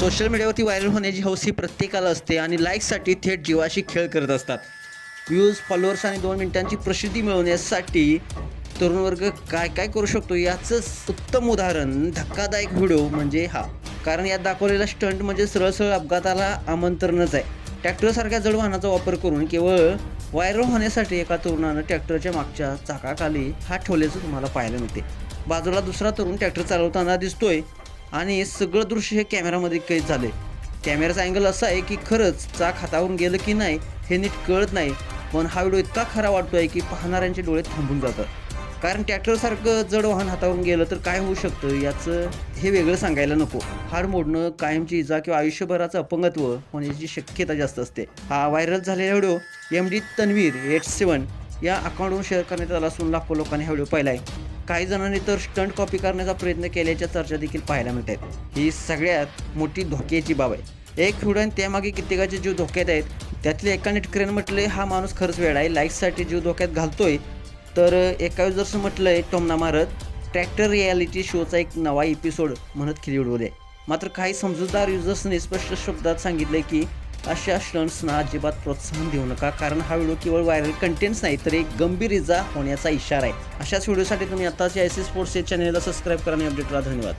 Social मीडियावरती viral होण्याची हौस ही प्रत्येकाला असते आणि लाईकसाठी थेट जीवाशी खेळ करत असतात. व्ह्यूज फॉलोअर्स आणि दोन मिनिटांची प्रसिद्धी मिळवण्यासाठी तरुण वर्ग काय काय करू शकतो याचं उत्तम उदाहरण धक्कादायक व्हिडिओ म्हणजे हा. कारण यात दाखवलेला स्टंट म्हणजे सरळ सरळ अपघाताला आमंत्रणच आहे. ट्रॅक्टरसारख्या जड वाहनाचा वापर करून केवळ व्हायरल होण्यासाठी एका तरुणानं ट्रॅक्टरच्या मागच्या चाकाखाली हात ठेवल्याचं तुम्हाला पाहायला मिळते. बाजूला दुसरा तरुण ट्रॅक्टर चालवताना दिसतोय. आणि सगळं दृश्य हे कॅमेरामध्ये कैद झाले कॅमेराचा अँगल असा आहे की खरंच चाक हातावरून गेलं की नाही हे नीट कळत नाही. पण हा व्हिडिओ इतका खरा वाटतोय की पाहणाऱ्यांचे डोळे थांबून जातात. कारण ट्रॅक्टरसारखं जड वाहन हातावरून गेलं तर काय होऊ शकतं याचं हे वेगळं सांगायला नको. हाड मोडणं कायमची इजा किंवा आयुष्यभराचं अपंगत्व होण्याची शक्यता जास्त असते. हा व्हायरल झालेला video M D Tanvir eight seven या अकाउंटवरून शेअर करण्यात आला असून लाखो लोकांनी हा व्हिडिओ पाहिला आहे काही जणांनी तर स्टंट कॉपी करण्याचा प्रयत्न केल्याच्या चर्चा देखील पाहायला मिळत आहेत. ही सगळ्यात मोठी धोक्याची बाब आहे. एक व्हिडिओ आणि त्यामागे कित्येकाचे जीव धोक्यात आहेत. त्यातले एका नेटक्रेन म्हटले हा माणूस खरंच वेळ आहे. लाईक्ससाठी जीव धोक्यात घालतोय. तर एका युजर्सनं म्हटलंय टोमना मारत ट्रॅक्टर रियालिटी शोचा एक नवा एपिसोड म्हणत खिली उडवले मात्र काही समजूतदार युजर्सने स्पष्ट शब्दात सांगितले की अशा श्लन्सना अजिबात प्रोत्साहन देऊ नका. कारण हा व्हिडिओ केवळ व्हायरल कंटेंट्स नाही तर एक गंभीर इजा होण्याचा इशारा आहे. अशाच व्हिडिओसाठी तुम्ही आताच आय सी स्पोर्ट्स या चॅनलला सबस्क्राईब करा आणि अपडेट धन्यवाद.